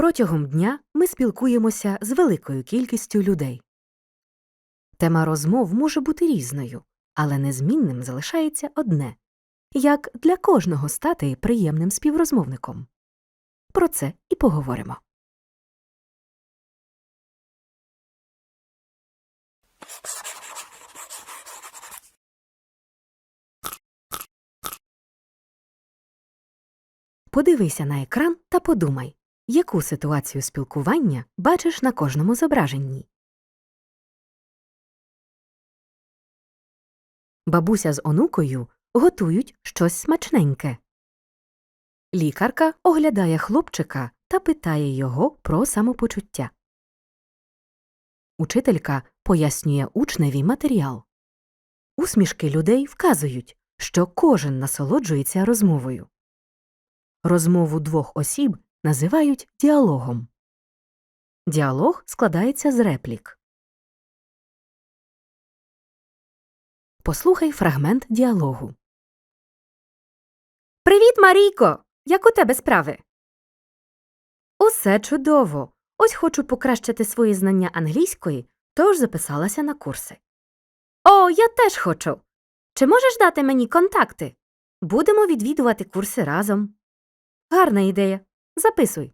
Протягом дня ми спілкуємося з великою кількістю людей. Тема розмов може бути різною, але незмінним залишається одне як для кожного стати приємним співрозмовником. Про це і поговоримо. Подивися на екран та подумай, яку ситуацію спілкування бачиш на кожному зображенні. Бабуся з онукою готують щось смачненьке. Лікарка оглядає хлопчика та питає його про самопочуття. Учителька пояснює учневі матеріал. Усмішки людей вказують, що кожен насолоджується розмовою. Розмову двох осіб називають діалогом. Діалог складається з реплік. Послухай фрагмент діалогу. Привіт, Марійко! Як у тебе справи? Усе чудово. Ось хочу покращити свої знання англійської, тож записалася на курси. О, я теж хочу. Чи можеш дати мені контакти? Будемо відвідувати курси разом. Гарна ідея. Записуй.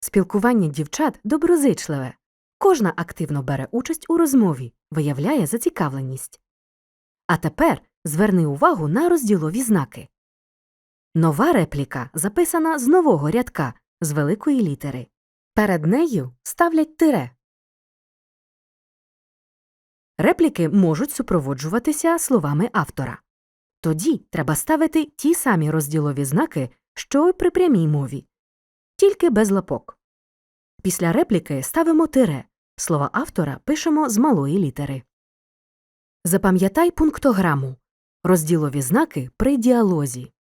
Спілкування дівчат доброзичливе. Кожна активно бере участь у розмові, виявляє зацікавленість. А тепер зверни увагу на розділові знаки. Нова репліка записана з нового рядка з великої літери. Перед нею ставлять тире. Репліки можуть супроводжуватися словами автора. Тоді треба ставити ті самі розділові знаки, що й при прямій мові, тільки без лапок. Після репліки ставимо тире. Слова автора пишемо з малої літери. Запам'ятай пунктограму. Розділові знаки при діалозі.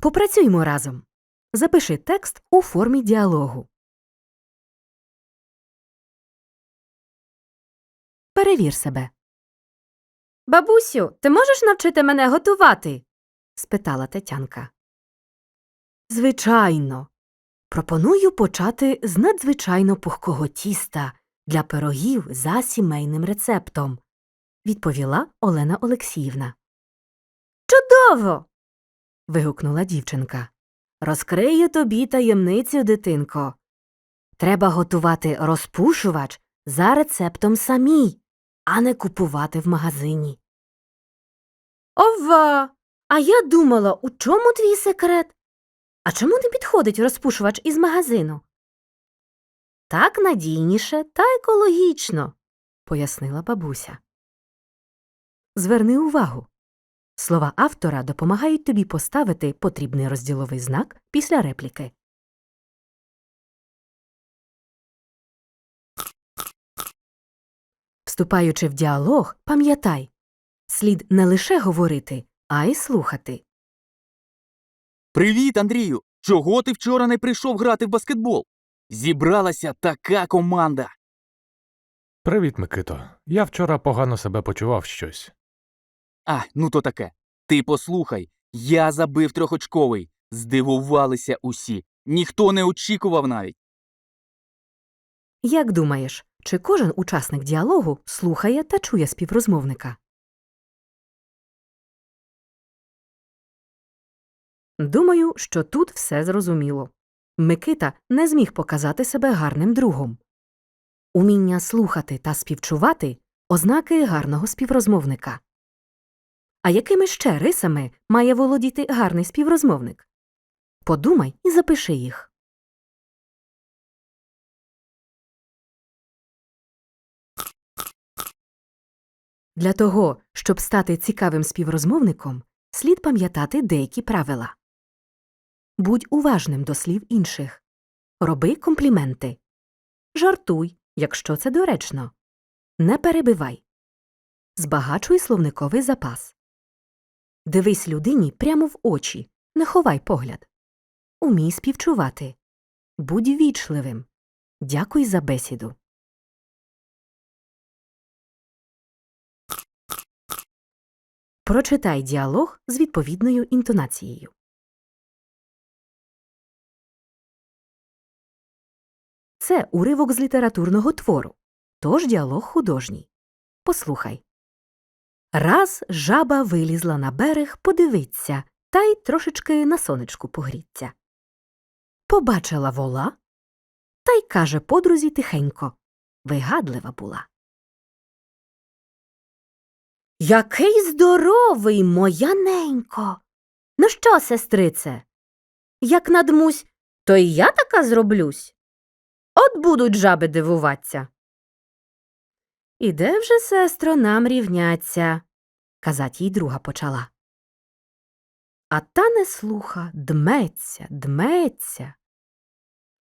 Попрацюймо разом. Запиши текст у формі діалогу. Перевір себе. Бабусю, ти можеш навчити мене готувати? спитала Тетянка. Звичайно. Пропоную почати з надзвичайно пухкого тіста для пирогів за сімейним рецептом, відповіла Олена Олексіївна. Чудово. вигукнула дівчинка. Розкрию тобі таємницю, дитинко. Треба готувати розпушувач за рецептом самій, а не купувати в магазині. Ова. А я думала, у чому твій секрет? А чому не підходить розпушувач із магазину? Так надійніше та екологічно, пояснила бабуся. Зверни увагу. Слова автора допомагають тобі поставити потрібний розділовий знак після репліки. Вступаючи в діалог, пам'ятай слід не лише говорити, а й слухати. Привіт, Андрію! Чого ти вчора не прийшов грати в баскетбол? Зібралася така команда. Привіт, Микито. Я вчора погано себе почував щось. А, ну то таке. Ти послухай, я забив трьохочковий. Здивувалися усі. Ніхто не очікував навіть. Як думаєш, чи кожен учасник діалогу слухає та чує співрозмовника? Думаю, що тут все зрозуміло. Микита не зміг показати себе гарним другом. Уміння слухати та співчувати ознаки гарного співрозмовника. А якими ще рисами має володіти гарний співрозмовник? Подумай і запиши їх. Для того, щоб стати цікавим співрозмовником, слід пам'ятати деякі правила. Будь уважним до слів інших. Роби компліменти. Жартуй, якщо це доречно. Не перебивай. Збагачуй словниковий запас. Дивись людині прямо в очі. Не ховай погляд. Умій співчувати. Будь вічливим. Дякуй за бесіду. Прочитай діалог з відповідною інтонацією. Це уривок з літературного твору, тож діалог художній. Послухай. Раз жаба вилізла на берег подивиться та й трошечки на сонечку погріться. Побачила вола та й каже подрузі тихенько Вигадлива була. Який здоровий, моя ненько. Ну що, сестрице? Як надмусь, то і я така зроблюсь. От будуть жаби дивуваться. Іде вже, сестро, нам рівняться, казать їй друга почала. А та не слуха, дметься, дметься.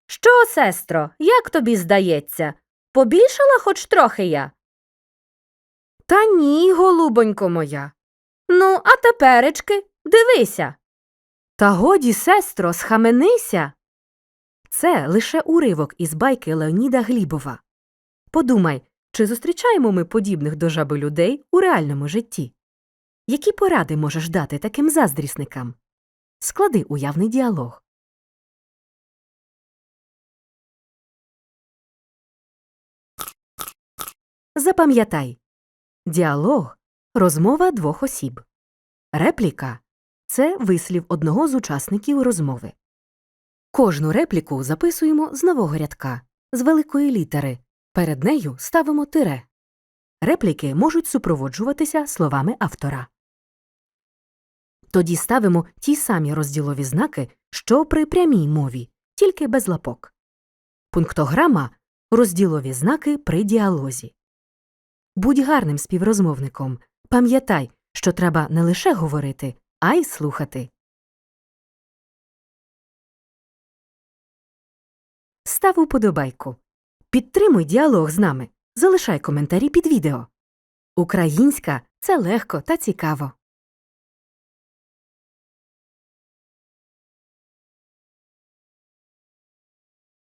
Що, сестро, як тобі здається? Побільшала хоч трохи я? Та ні, голубонько моя. Ну, а теперечки, дивися. Та годі, сестро, схаменися. Це лише уривок із байки Леоніда Глібова. Подумай, чи зустрічаємо ми подібних до жаби людей у реальному житті? Які поради можеш дати таким заздрісникам? Склади уявний діалог. Запам'ятай. Діалог розмова двох осіб. Репліка це вислів одного з учасників розмови. Кожну репліку записуємо з нового рядка, з великої літери. Перед нею ставимо тире. Репліки можуть супроводжуватися словами автора. Тоді ставимо ті самі розділові знаки, що при прямій мові, тільки без лапок. Пунктограма розділові знаки при діалозі. Будь гарним співрозмовником. Пам'ятай, що треба не лише говорити, а й слухати. Став уподобайку. Підтримуй діалог з нами. Залишай коментарі під відео. Українська це легко та цікаво.